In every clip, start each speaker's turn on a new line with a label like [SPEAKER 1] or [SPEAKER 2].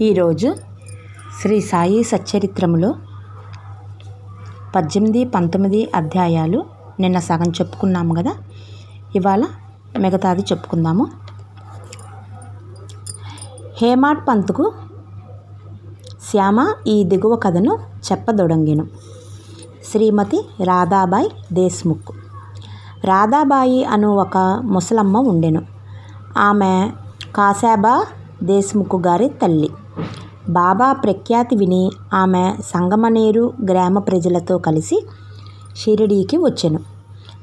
[SPEAKER 1] ఈరోజు శ్రీ సాయి సచ్చరిత్రములో పద్దెనిమిది పంతొమ్మిది అధ్యాయాలు నిన్న సగం చెప్పుకున్నాము కదా? ఇవాళ మిగతాది చెప్పుకుందాము. హేమాడ్ పంత్కు శ్యామ ఈ దిగువ కథను చెప్పదొడంగెను. శ్రీమతి రాధాబాయి దేశ్ముఖ్. రాధాబాయి అను ఒక ముసలమ్మ ఉండెను. ఆమె కాశాబా దేశ్ముఖ్ గారి తల్లి. బాబా ప్రఖ్యాతి విని ఆమె సంగమనేరు గ్రామ ప్రజలతో కలిసి షిరిడీకి వచ్చెను.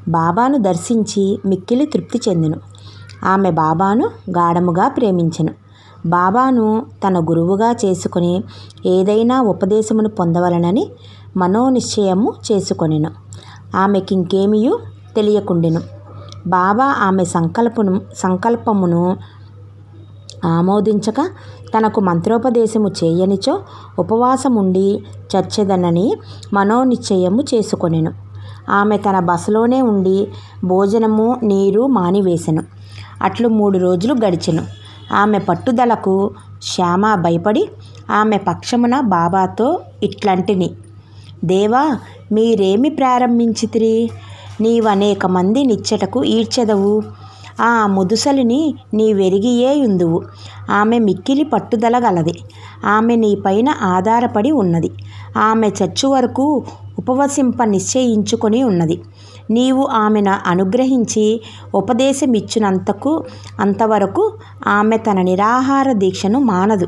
[SPEAKER 1] బాబాను దర్శించి మిక్కిలి తృప్తి చెందెను. ఆమె బాబాను గాఢముగా ప్రేమించెను. బాబాను తన గురువుగా చేసుకుని ఏదైనా ఉపదేశమును పొందవలనని మనోనిశ్చయము చేసుకొనెను. ఆమెకింకేమియూ తెలియకుండెను. బాబా ఆమె సంకల్పను సంకల్పమును ఆమోదించక తనకు మంత్రోపదేశము చేయనిచో ఉపవాసముండి చచ్చెదనని మనోనిశ్చయము చేసుకొనెను. ఆమె తన బస్సులోనే ఉండి భోజనము నీరు మానివేశెను అట్లు మూడు రోజులు గడిచెను. ఆమె పట్టుదలకు శ్యామ భయపడి ఆమె పక్షమున బాబాతో ఇట్లాంటిని దేవా మీరేమి ప్రారంభించితిరి? నీవనేక మంది నిచ్చటకు ఈడ్చెదవు. ఆ ముదుసలిని నీ వెరిగియేయుందువు ఆమె మిక్కిలి పట్టుదల గలది. ఆమె నీపైన ఆధారపడి ఉన్నది. ఆమె చచ్చు వరకు ఉపవసింప నిశ్చయించుకొని ఉన్నది. నీవు ఆమెను అనుగ్రహించి ఉపదేశమిచ్చినంతకు అంతవరకు ఆమె తన నిరాహార దీక్షను మానదు.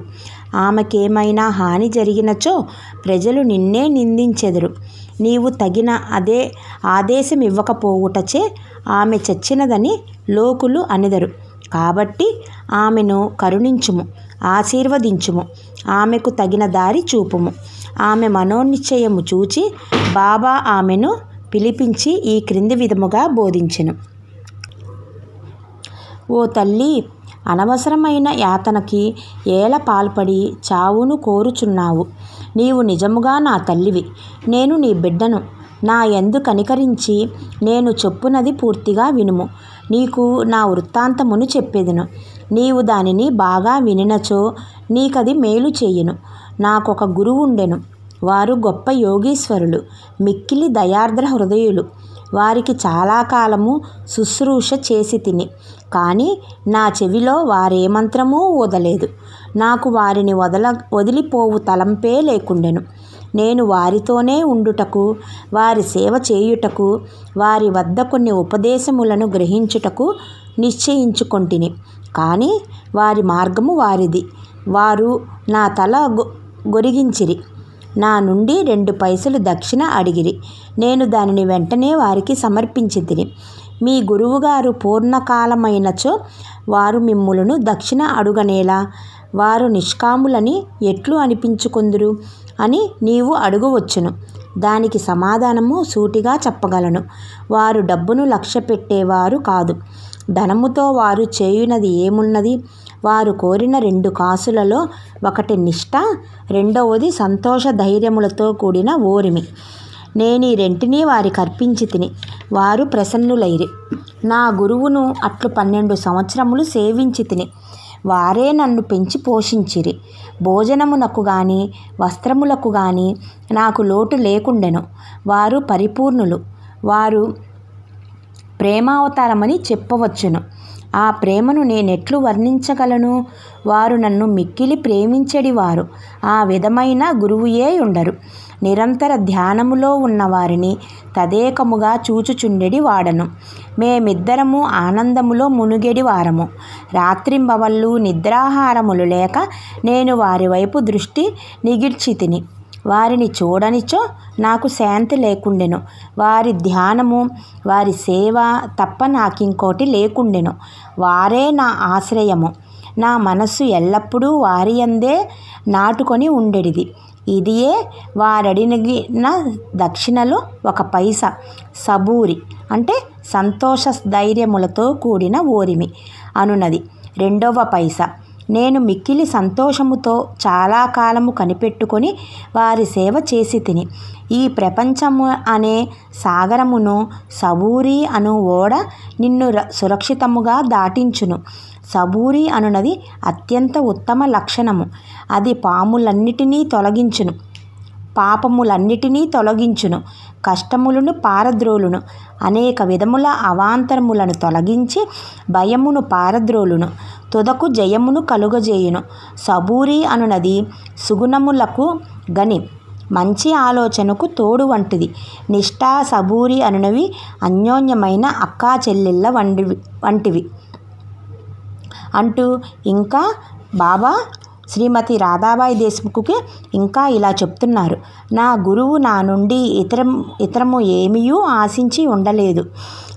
[SPEAKER 1] ఆమెకేమైనా హాని జరిగినచో ప్రజలు నిన్నే నిందించెదరు. నీవు తగిన అదే ఆదేశం ఇవ్వకపోవుటచే ఆమె చచ్చినదని లోకులు అనెదరు. కాబట్టి ఆమెను కరుణించుము ఆశీర్వదించుము ఆమెకు తగిన దారి చూపుము. ఆమె మనోనిశ్చయము చూచి బాబా ఆమెను పిలిపించి ఈ క్రింది విధముగా బోధించెను. ఓ తల్లి అనవసరమైన యాతనకి ఏల పాల్పడి చావును కోరుచున్నావు. నీవు నిజముగా నా తల్లివి. నేను నీ బిడ్డను. నా యందు కనికరించి నేను చెప్పునది పూర్తిగా వినుము. నీకు నా వృత్తాంతమును చెప్పెదను. నీవు దానిని బాగా వినినచో నీకది మేలు చేయను. నాకొక గురువుండెను వారు గొప్ప యోగీశ్వరులు మిక్కిలి దయార్ద్ర హృదయులు. వారికి చాలా కాలము శుశ్రూష చేసి తిని. కానీ నా చెవిలో వారే మంత్రమూ వదలేదు. నాకు వారిని వదల వదిలిపోవు తలంపే లేకుండెను. నేను వారితోనే ఉండుటకు వారి సేవ చేయుటకు వారి వద్ద కొన్ని ఉపదేశములను గ్రహించుటకు నిశ్చయించుకొంటిని. కానీ వారి మార్గము వారిది. వారు నా తల గొ గొరిగించిరి. నా నుండి రెండు పైసలు దక్షిణ అడిగిరి. నేను దానిని వెంటనే వారికి సమర్పించి మీ గురువుగారు పూర్ణకాలమైనచో వారు మిమ్ములను దక్షిణ అడుగనేలా వారు నిష్కాములని ఎట్లు అనిపించుకొందురు అని నీవు అడుగవచ్చును. దానికి సమాధానము సూటిగా చెప్పగలను. వారు డబ్బును లక్ష్య పెట్టేవారు కాదు. ధనముతో వారు చేయునది ఏమున్నది? వారు కోరిన రెండు కాసులలో ఒకటి నిష్ఠ రెండవది సంతోష ధైర్యములతో కూడిన ఓరిమి. నేను ఈ రెంటిని వారికి అర్పించి తిని వారు ప్రసన్నులైరి. నా గురువును అట్లు పన్నెండు సంవత్సరములు సేవించి తిని వారే నన్ను పెంచి పోషించిరి. భోజనమునకు గాని వస్త్రములకు గాని నాకు లోటు లేకుండెను. వారు పరిపూర్ణులు. వారు ప్రేమావతారమని చెప్పవచ్చును. ఆ ప్రేమను నేనెట్లు వర్ణించగలను? వారు నన్ను మిక్కిలి ప్రేమించడి వారు ఆ విధమైన గురువుయే ఉండరు నిరంతర ధ్యానములో ఉన్నవారిని తదేకముగా చూచుచుండెడి వాడను. మేమిద్దరము ఆనందములో మునుగెడి వారము. రాత్రింబవళ్ళు నిద్రాహారములు లేక నేను వారి వైపు దృష్టి నిగిడ్చి తిని వారిని చూడనిచో నాకు శాంతి లేకుండెను. వారి ధ్యానము వారి సేవ తప్ప నాకింకోటి లేకుండెను. వారే నా ఆశ్రయము. నా మనస్సు ఎల్లప్పుడూ వారి అందే నాటుకొని ఉండేది ఇదియే వారడిగిన దక్షిణలో ఒక పైస సబూరి అంటే సంతోష ధైర్యములతో కూడిన ఓరిమి అనున్నది రెండవ పైస నేను మిక్కిలి సంతోషముతో చాలా కాలము కనిపెట్టుకొని వారి సేవ చేసి తిని. ఈ ప్రపంచము అనే సాగరమును సబూరి అను ఓడ నిన్ను సురక్షితముగా దాటించును. సబూరి అనునది అత్యంత ఉత్తమ లక్షణము. అది పాములన్నిటినీ తొలగించును. పాపములన్నిటినీ తొలగించును. కష్టములను పారద్రోలును. అనేక విధముల అవాంతరములను తొలగించి భయమును పారద్రోలును. తుదకు జయమును కలుగజేయును. సబూరి అనునది సుగుణములకు గని. మంచి ఆలోచనకు తోడు వంటిది. నిష్ఠా సబూరి అనునవి అన్యోన్యమైన అక్కా చెల్లెళ్ళ వంటివి వంటివి. అంటూ ఇంకా బాబా శ్రీమతి రాధాబాయి దేశ్ముఖ్కి ఇంకా ఇలా చెప్తున్నారు. నా గురువు నా నుండి ఇతరం ఇతరము ఏమీయూ ఆశించి ఉండలేదు.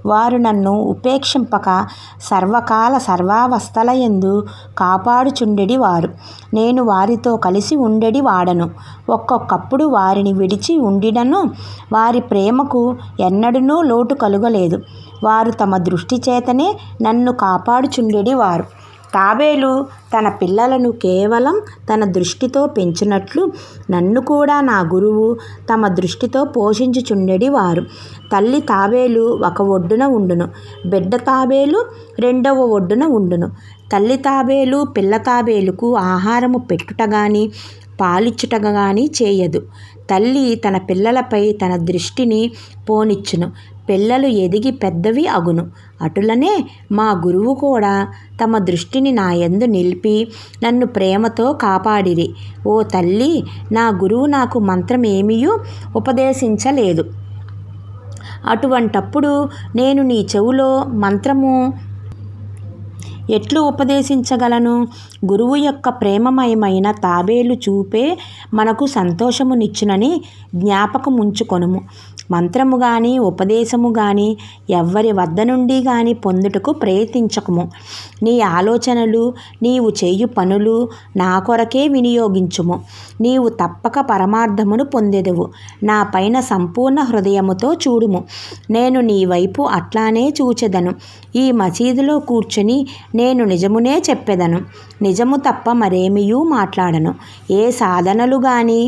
[SPEAKER 1] వారు నన్ను ఉపేక్షింపక సర్వకాల సర్వావస్థల ఎందు కాపాడుచుండెడి వారు. నేను వారితో కలిసి ఉండెడి వాడను. ఒక్కొక్కప్పుడు వారిని విడిచి ఉండినను వారి ప్రేమకు ఎన్నడనూ లోటు కలుగలేదు. వారు తమ దృష్టి చేతనే నన్ను కాపాడుచుండెడి వారు. తాబేలు తన పిల్లలను కేవలం తన దృష్టితో పెంచినట్లు నన్ను కూడా నా గురువు తమ దృష్టితో పోషించుచుండెడి వారు తల్లి తాబేలు ఒక ఒడ్డున ఉండును బిడ్డ తాబేలు రెండవ ఒడ్డున ఉండును. తల్లి తాబేలు పిల్ల తాబేలుకు ఆహారము పెట్టుట గాని పాలిచ్చుట గాని చేయదు. తల్లి తన పిల్లలపై తన దృష్టిని పోనిచ్చును. పిల్లలు ఎదిగి పెద్దవి అగును. అటులనే మా గురువు కూడా తమ దృష్టిని నా యందు నిలిపి నన్ను ప్రేమతో కాపాడిరి. ఓ తల్లి నా గురువు నాకు మంత్రం ఉపదేశించలేదు. అటువంటప్పుడు నేను నీ చెవులో మంత్రము ఎట్లు ఉపదేశించగలను? గురువు యొక్క ప్రేమమయమైన తాబేలు చూపే మనకు సంతోషమునిచ్చునని జ్ఞాపకముంచుకొనుము. మంత్రము కానీ ఉపదేశము కానీ ఎవ్వరి వద్ద నుండి కానీ పొందుటకు ప్రయత్నించకము. నీ ఆలోచనలు నీవు చేయు పనులు నా కొరకే వినియోగించుము. నీవు తప్పక పరమార్థమును పొందెదవు. నా పైన సంపూర్ణ హృదయముతో చూడుము. నేను నీ వైపు అట్లానే చూచెదను. ఈ మసీదులో కూర్చుని నేను నిజమునే చెప్పెదను. నిజము తప్ప మరేమియూ మాట్లాడను. ఏ సాధనలు కానీ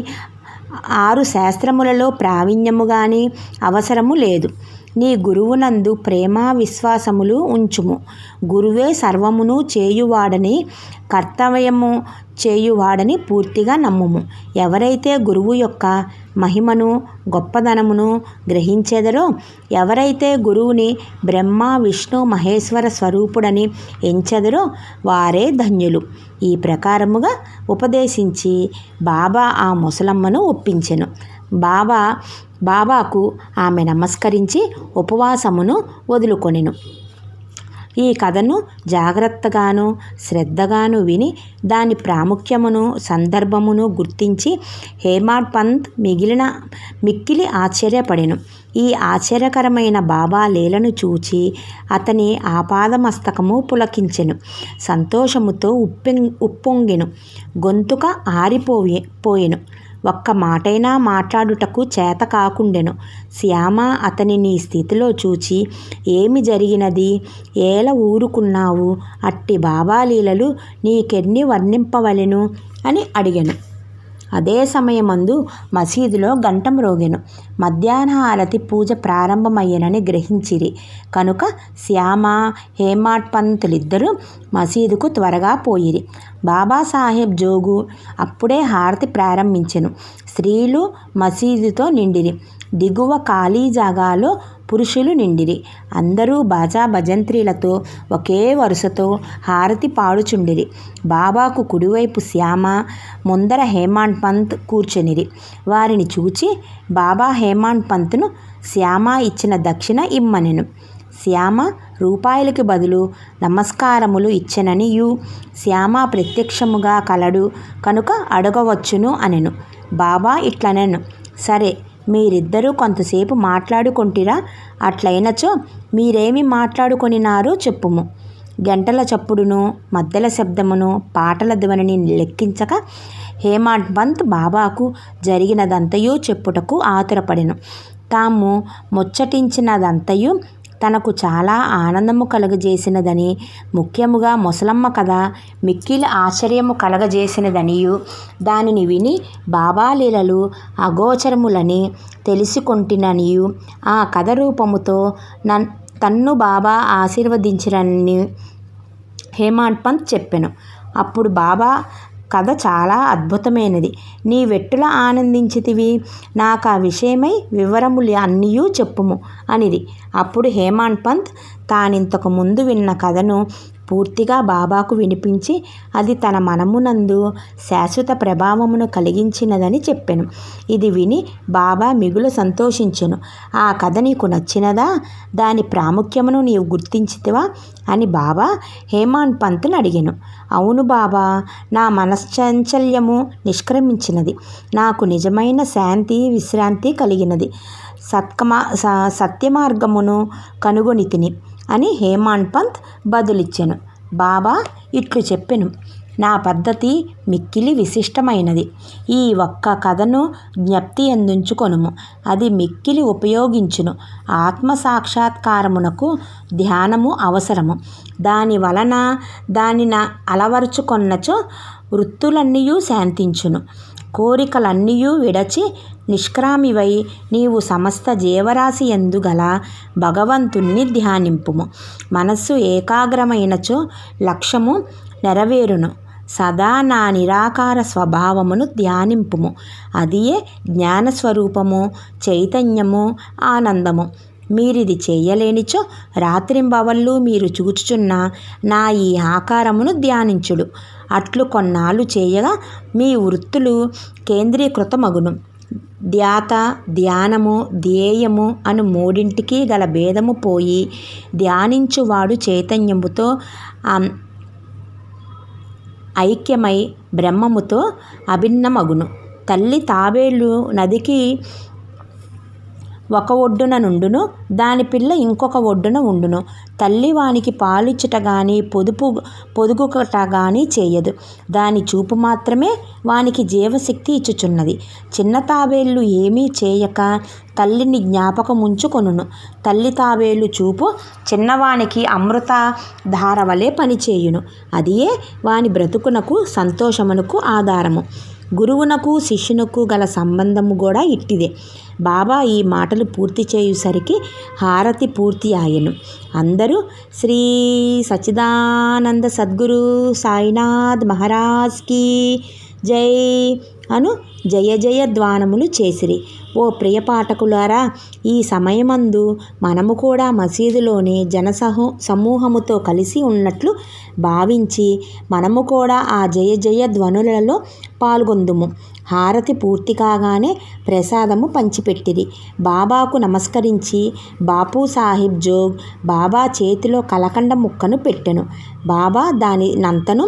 [SPEAKER 1] ఆరు శాస్త్రములలో ప్రావీణ్యము కానీ అవసరము లేదు. నీ గురువునందు ప్రేమ విశ్వాసములు ఉంచుము. గురువే సర్వమును చేయువాడని కర్తవ్యము చేయువాడని పూర్తిగా నమ్ముము. ఎవరైతే గురువు యొక్క మహిమను గొప్పదనమును గ్రహించెదరో ఎవరైతే గురువుని బ్రహ్మ విష్ణు మహేశ్వర స్వరూపుడని ఎంచెదరో వారే ధన్యులు. ఈ ప్రకారముగా ఉపదేశించి బాబా ఆ ముసలమ్మను ఒప్పించెను. బాబా బాబాకు ఆమె నమస్కరించి ఉపవాసమును వదులుకొనెను. ఈ కథను జాగ్రత్తగాను శ్రద్ధగాను విని దాని ప్రాముఖ్యమును సందర్భమును గుర్తించి హేమాడ్ పంత్ మిగిలిన మిక్కిలి ఆశ్చర్యపడెను. ఈ ఆశ్చర్యకరమైన బాబా లీలను చూచి అతని ఆపాదమస్తకము పులకించెను. సంతోషముతో ఉప్పెం ఉప్పొంగెను. గొంతుక ఆరిపోయే పోయెను. ఒక్క మాటైనా మాట్లాడుటకు చేత కాకుండెను. శ్యామ అతని నీ స్థితిలో చూచి ఏమి జరిగినది? ఏల ఊరుకున్నావు? అట్టి బాబాలీలలు నీకెన్ని వర్ణింపవలెను? అని అడిగాను. అదే సమయమందు మసీదులో గంటం రోగెను. మధ్యాహ్న హారతి పూజ ప్రారంభమయ్యనని గ్రహించిరి. కనుక శ్యామ హేమాట్ పంతులిద్దరూ మసీదుకు త్వరగా పోయిరి. బాబాసాహెబ్ జోగు అప్పుడే హారతి ప్రారంభించెను. స్త్రీలు మసీదుతో నిండిరి. దిగువ ఖాళీ జాగాలో పురుషులు నిండిరి. అందరూ బాజా భజంత్రీలతో ఒకే వరుసతో హారతి పాడుచుండిరి. బాబాకు కుడివైపు శ్యామ ముందర హేమాండ్ పంత్ కూర్చొనిరి. వారిని చూచి బాబా హేమాండ్ పంత్ను శ్యామ ఇచ్చిన దక్షిణ ఇమ్మనెను. శ్యామ రూపాయలకి బదులు నమస్కారములు ఇచ్చెనని యు శ్యామ ప్రత్యక్షముగా కలడు కనుక అడగవచ్చును అనెను. బాబా ఇట్లనెను. సరే మీరిద్దరూ కొంతసేపు మాట్లాడుకొంటిరా. అట్లయినచో మీరేమి మాట్లాడుకొనినారో చెప్పుము. గంటల చప్పుడును మద్దెల శబ్దమును పాటల ధ్వనిని లెక్కించక హేమాడ్ బంత్ బాబాకు జరిగినదంతయు చెప్పుటకు ఆతురపడెను. తాము ముచ్చటించినదంతయు తనకు చాలా ఆనందము కలుగజేసినదని ముఖ్యముగా ముసలమ్మ కథ మిక్కిలి ఆశ్చర్యము కలగజేసినదనియు. దానిని విని బాబా లీలలు అగోచరములని తెలుసుకొంటిననియు. ఆ కథ రూపముతో నన్ తన్ను బాబా ఆశీర్వదించిరని హేమాడ్ పంత్ చెప్పాను. అప్పుడు బాబా కథ చాలా అద్భుతమైనది. నీ వెట్టుల ఆనందించితివి నాకు ఆ విషయమై వివరములు అన్నీయూ చెప్పుము అనిది. అప్పుడు హేమాన్ పంత్ తానింతకు ముందు విన్న కథను పూర్తిగా బాబాకు వినిపించి అది తన మనమునందు శాశ్వత ప్రభావమును కలిగించినదని చెప్పాను. ఇది విని బాబా మిగులు సంతోషించెను. ఆ కథ నీకు నచ్చినదా? దాని ప్రాముఖ్యమును నీవు గుర్తించితివా? అని బాబా హేమాన్ పంత్ని అడిగాను. అవును బాబా నా మనశ్చాంచల్యము నిష్క్రమించినది. నాకు నిజమైన శాంతి విశ్రాంతి కలిగినది. సత్కమా స- సత్యమార్గమును కనుగొని తిని అని హేమాన్ పంత్ బదులిచ్చెను. బాబా ఇట్లు చెప్పెను. నా పద్ధతి మిక్కిలి విశిష్టమైనది. ఈ ఒక్క కథను జ్ఞప్తి ఎందుంచుకొనుము. అది మిక్కిలి ఉపయోగించును. ఆత్మ సాక్షాత్కారమునకు ధ్యానము అవసరము. దాని వలన దానిన అలవరుచుకొన్నచో వృత్తులన్నీ శాంతించును. కోరికలన్నీయూ విడచి నిష్క్రామివై నీవు సమస్త జీవరాశి ఎందుగల భగవంతుణ్ణి ధ్యానింపుము. మనస్సు ఏకాగ్రమైనచో లక్ష్యము నెరవేరును. సదా నా నిరాకార స్వభావమును ధ్యానింపుము. అదియే జ్ఞానస్వరూపము చైతన్యము ఆనందము. మీరిది చేయలేనిచో రాత్రింబవళ్ళు మీరు చూచుచున్న నా ఈ ఆకారమును ధ్యానించుడు. అట్లు కొన్నాళ్ళు చేయగా మీ వృత్తులు కేంద్రీకృతమగును. ధ్యాత ధ్యానము ధ్యేయము అను మూడింటికి గల భేదము పోయి ధ్యానించువాడు చైతన్యముతో ఐక్యమై బ్రహ్మముతో అభిన్నమగును. తల్లి తాబేళ్ళు నదికి ఒక ఒడ్డున నుండును దాని పిల్ల ఇంకొక ఒడ్డున ఉండును. తల్లి వానికి పాలిచ్చుట గాని పొదుపు పొదుగుట గాని చేయదు. దాని చూపు మాత్రమే వానికి జీవశక్తి ఇచ్చుచున్నది. చిన్న తాబేళ్ళు ఏమీ చేయక తల్లిని జ్ఞాపకముంచుకొనును. తల్లి తాబేలు చూపు చిన్నవానికి అమృత ధారవలే పనిచేయును. అదియే వాని బ్రతుకునకు సంతోషమునకు ఆధారము. గురువునకు శిష్యునకు గల సంబంధము కూడా ఇట్టిదే. బాబా ఈ మాటలు పూర్తి చేయుసరికి హారతి పూర్తి ఆయను. అందరూ శ్రీ సచిదానంద సద్గురు సాయినాథ్ మహారాజ్కి జై అను జయ జయ ధ్వానములు చేసిరి. ఓ ప్రియ పాఠకులారా ఈ సమయమందు మనము కూడా మసీదులోని జనసహో సమూహముతో కలిసి ఉన్నట్లు భావించి మనము కూడా ఆ జయ జయ ధ్వనులలో పాల్గొందుము. హారతి పూర్తి కాగానే ప్రసాదము పంచిపెట్టిరి. బాబాకు నమస్కరించి బాపు సాహిబ్ జోగ్ బాబా చేతిలో కలకండ ముక్కను పెట్టెను. బాబా దాని నంతను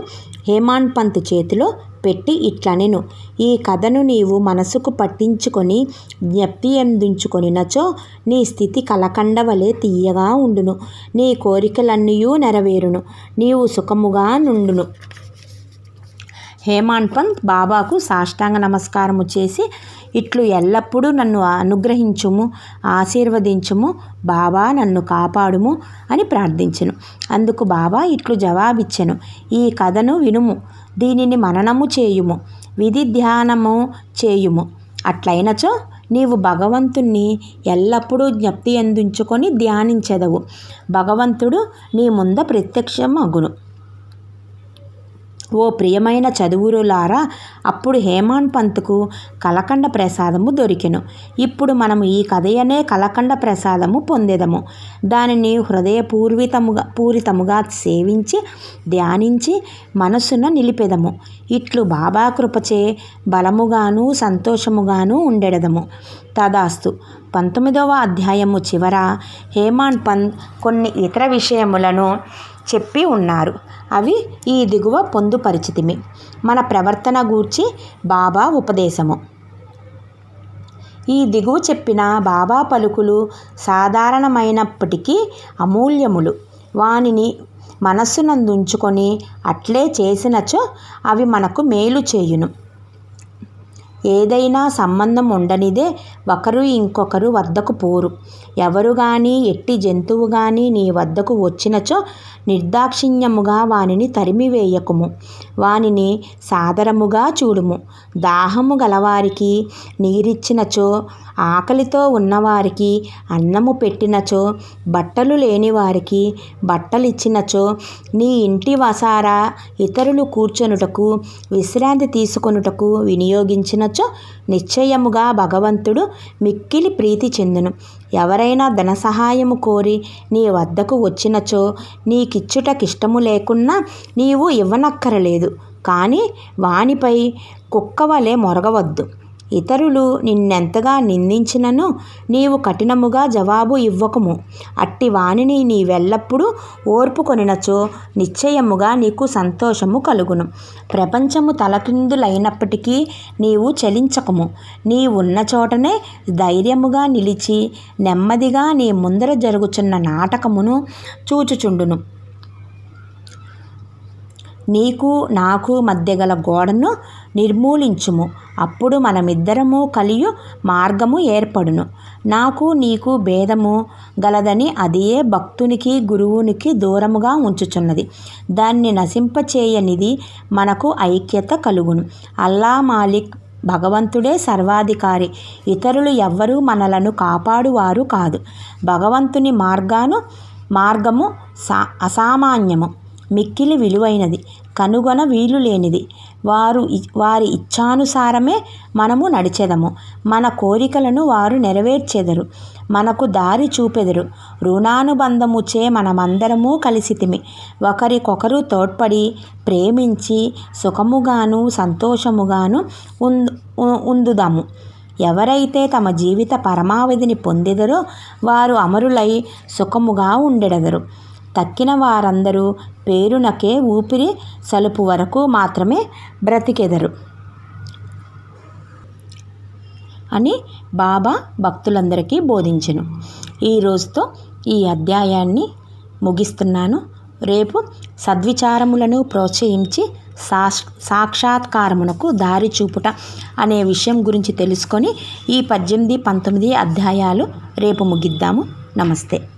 [SPEAKER 1] హేమాన్ పంత్ చేతిలో పెట్టి ఇట్లనెను. ఈ కథను నీవు మనసుకు పట్టించుకొని జ్ఞప్తి ఎందుంచుకొనినచో నీ స్థితి కలకండ వలె తీయగా ఉండును. నీ కోరికలన్నీయూ నెరవేరును. నీవు సుఖముగా నుండును. హేమాన్ పంత్ బాబాకు సాష్టాంగ నమస్కారము చేసి ఇట్లు ఎల్లప్పుడూ నన్ను అనుగ్రహించుము ఆశీర్వదించుము బాబా నన్ను కాపాడుము అని ప్రార్థించెను. అందుకు బాబా ఇట్లు జవాబిచ్చెను. ఈ కథను వినుము దీనిని మననము చేయుము విధి ధ్యానము చేయుము. అట్లయినచో నీవు భగవంతుణ్ణి ఎల్లప్పుడూ జ్ఞప్తి అందించుకొని ధ్యానించెదవు. భగవంతుడు నీ ముంద ప్రత్యక్షమగును. ఓ ప్రియమైన చదువురులారా అప్పుడు హేమాన్ పంత్కు కలకండ ప్రసాదము దొరికెను. ఇప్పుడు మనము ఈ కథయనే కలకండ ప్రసాదము పొందేదము. దానిని హృదయపూర్వితముగా పూరితముగా సేవించి ధ్యానించి మనస్సును నిలిపెదము. ఇట్లు బాబా కృపచే బలముగాను సంతోషముగాను ఉండెడదము. తదాస్తు పంతొమ్మిదవ అధ్యాయము చివర హేమాన్ పంత్ కొన్ని ఇతర విషయములను చెప్పి ఉన్నారు. అవి ఈ దిగువ పొందుపరిచితిమి. మన ప్రవర్తన గూర్చి బాబా ఉపదేశము. ఈ దిగువ చెప్పిన బాబా పలుకులు సాధారణమైనప్పటికీ అమూల్యములు. వానిని మనస్సునందుంచుకొని అట్లే చేసినచో అవి మనకు మేలు చేయును. ఏదైనా సంబంధం ఉండనిదే ఒకరు ఇంకొకరు వద్దకు పోరు. ఎవరు గాని ఎట్టి జంతువు గాని నీ వద్దకు వచ్చినచో నిర్దాక్షిణ్యముగా వానిని తరిమివేయకుము. వానిని సాదరముగా చూడుము. దాహము గలవారికి నీరిచ్చినచో ఆకలితో ఉన్నవారికి అన్నము పెట్టినచో బట్టలు లేనివారికి బట్టలిచ్చినచో నీ ఇంటి వసారా ఇతరులు కూర్చొనుటకు విశ్రాంతి తీసుకొనుటకు వినియోగించిన వినియోగించినచో నిశ్చయముగా భగవంతుడు మిక్కిలి ప్రీతి చెందును. ఎవరైనా ధన సహాయము కోరి నీ వద్దకు వచ్చినచో నీకిచ్చుటకిష్టము లేకున్నా నీవు ఇవ్వనక్కరలేదు. కానీ వానిపై కుక్కవలే మొరగవద్దు. ఇతరులు నిన్నెంతగా నిందించినను నీవు కఠినముగా జవాబు ఇవ్వకుము. అట్టి వానిని నీవెల్లప్పుడూ ఓర్పుకొనినచో నిశ్చయముగా నీకు సంతోషము కలుగును. ప్రపంచము తలకిందులైనప్పటికీ నీవు చలించకము. నీ ఉన్న చోటనే ధైర్యముగా నిలిచి నెమ్మదిగా నీ ముందర జరుగుచున్న నాటకమును చూచుచుండును. నీకు నాకు మధ్య గల గోడను నిర్మూలించుము. అప్పుడు మనమిద్దరము కలియు మార్గము ఏర్పడును. నాకు నీకు భేదము గలదని అదియే భక్తునికి గురువునికి దూరముగా ఉంచుచున్నది. దాన్ని నశింపచేయనిది మనకు ఐక్యత కలుగును. అల్లా మాలిక్ భగవంతుడే సర్వాధికారి. ఇతరులు ఎవ్వరూ మనలను కాపాడువారు కాదు. భగవంతుని మార్గాను మార్గము సా అసామాన్యము. మిక్కిలి విలువైనది కనుగొన వీలు లేనిది. వారు వారి ఇచ్ఛానుసారమే మనము నడిచెదము. మన కోరికలను వారు నెరవేర్చెదరు. మనకు దారి చూపెదరు. రుణానుబంధముచే మనమందరము కలిసితిమి. ఒకరికొకరు తోడ్పడి ప్రేమించి సుఖముగాను సంతోషముగాను ఉందుదాము. ఎవరైతే తమ జీవిత పరమావధిని పొందెదరో వారు అమరులై సుఖముగా ఉండెడదరు. తక్కిన వారందరూ పేరునకే ఊపిరి సలుపు వరకు మాత్రమే బ్రతికెదరు. అని బాబా భక్తులందరికీ బోధించను. ఈ రోజుతో ఈ అధ్యాయాన్ని ముగిస్తున్నాను. రేపు సద్విచారములను ప్రోత్సహించి సా సాక్షాత్కారమునకు దారి చూపుట అనే విషయం గురించి తెలుసుకొని ఈ పద్దెనిమిది పంతొమ్మిది అధ్యాయాలు రేపు ముగిద్దాము. నమస్తే.